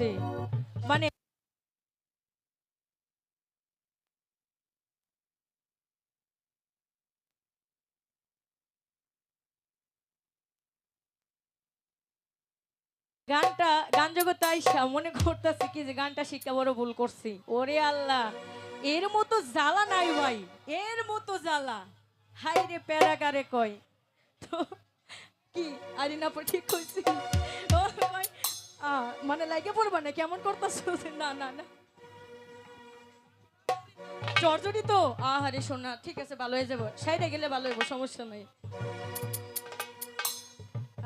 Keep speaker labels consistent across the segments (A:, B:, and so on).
A: কারণ মানে গানটা, গান জগতে মনে করতেছি কি যে গানটা শিক্ষা বড় ভুল করছি। ওরে আল্লাহ, এর মতো জ্বালা নাই ভাই, এর মতো জ্বালা। হাই রে প্যারাগারে কয়। তো কি, আরিনা ঠিক কইছি। মানে লাগে পড়বা না? কেমন করতেছো? না না না। চরচরি তো আহারে শোনা ঠিক আছে, ভালো হয়ে যাব। সাইডে গেলে ভালো হইব, সমস্যা নাই।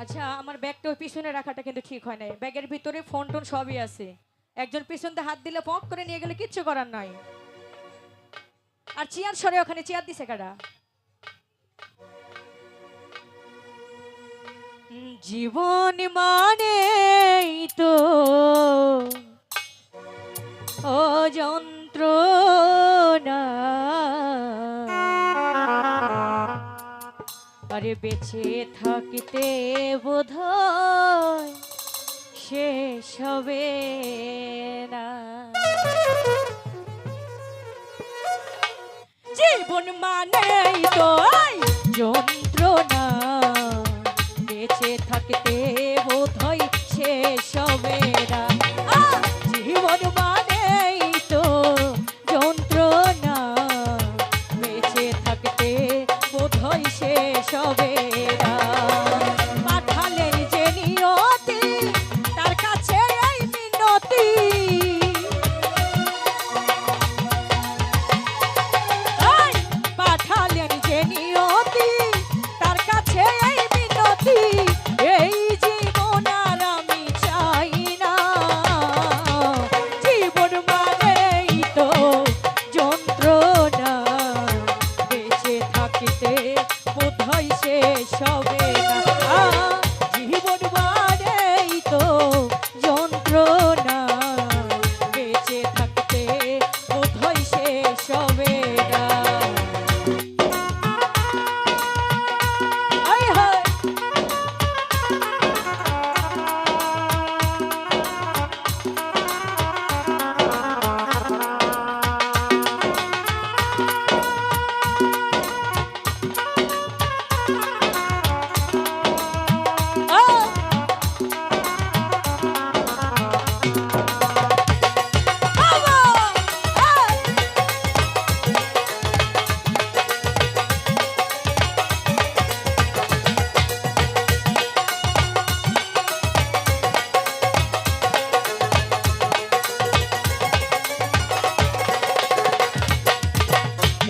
A: আচ্ছা আমার ব্যাগটা ওই পিছনে রাখাটা কিন্তু ঠিক হয় নাই। ব্যাগের ভিতরে ফোন টোন সবই আছে। একজন পিছন দিয়ে হাত দিলে পক করে নিয়ে গেলে কিচ্ছু করার নাই। আর চেয়ার সরে ওখানে, চেয়ার দিছে কারা? জীবন মানে তো। ও যন্ত্রণা আরে বেঁচে থাকতে বোধ শেষ হবে না। জীবন মানেই তো যন্ত্রণা। বেঁচে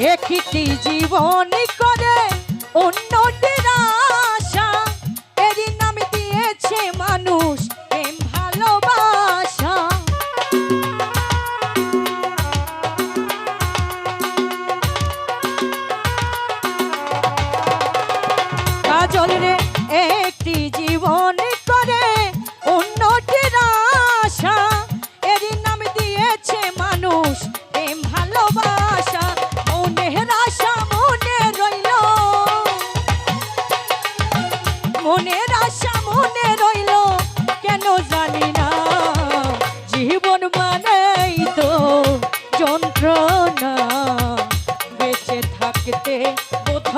A: একটি জীবন করে অন্যটির আশা। এরই নাম দিয়েছে মানুষ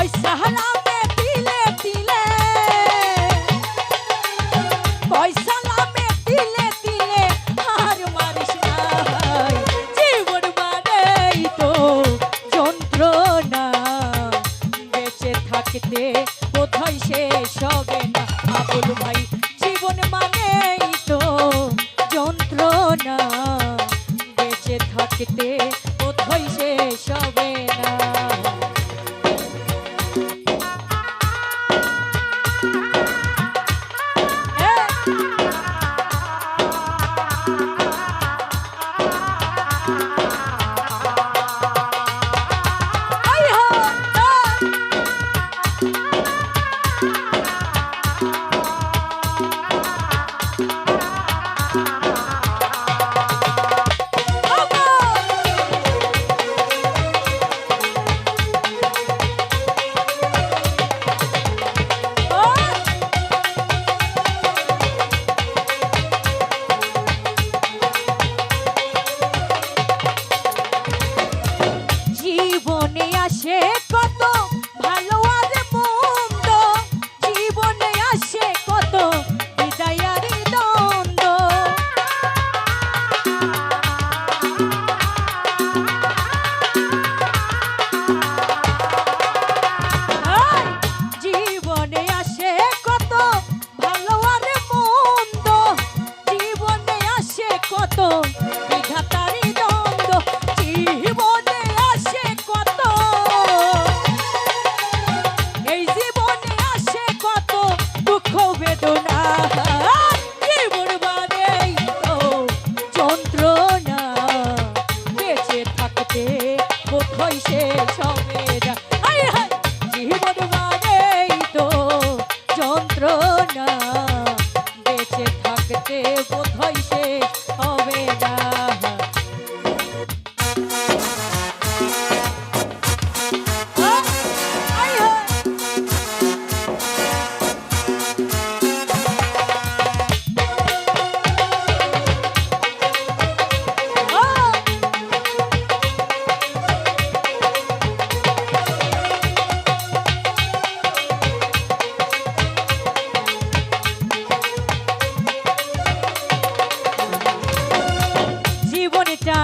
A: পয়সা হারামে দিলে দিলে পয়সা লামে দিলে দিলে আর মারিস নাই জীবন মানেই তো যন্ত্রণা। বেঁচে থাকতে কোথায় শেষ হবে না? আবুল ভাই না?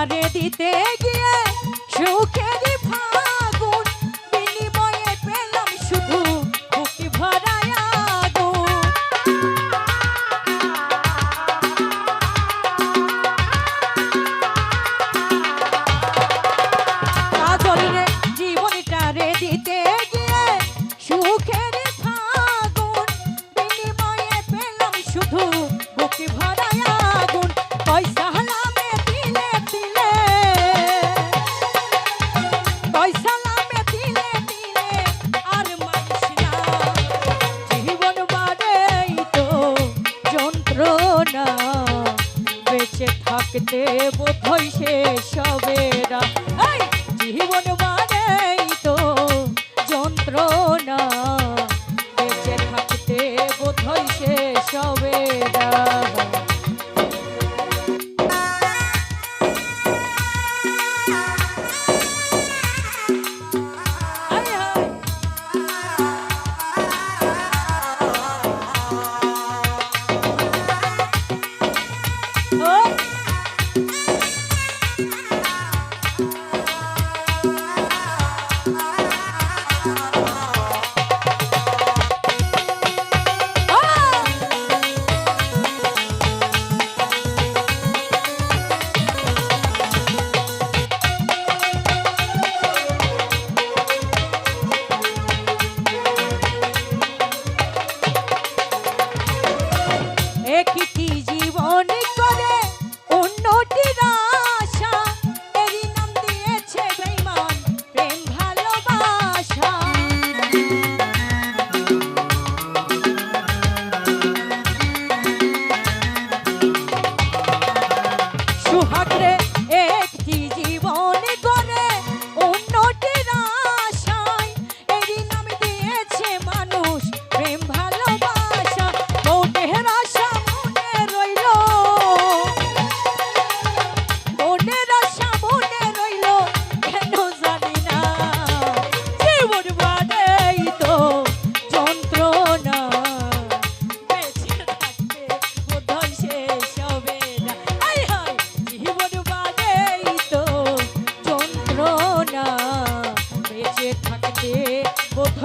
A: তোমারে দিতে পাশে থাকতে বোধই সে হবেরা জীবন মানে তো যন্ত্র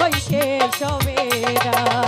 A: হয় শেষ সবেরা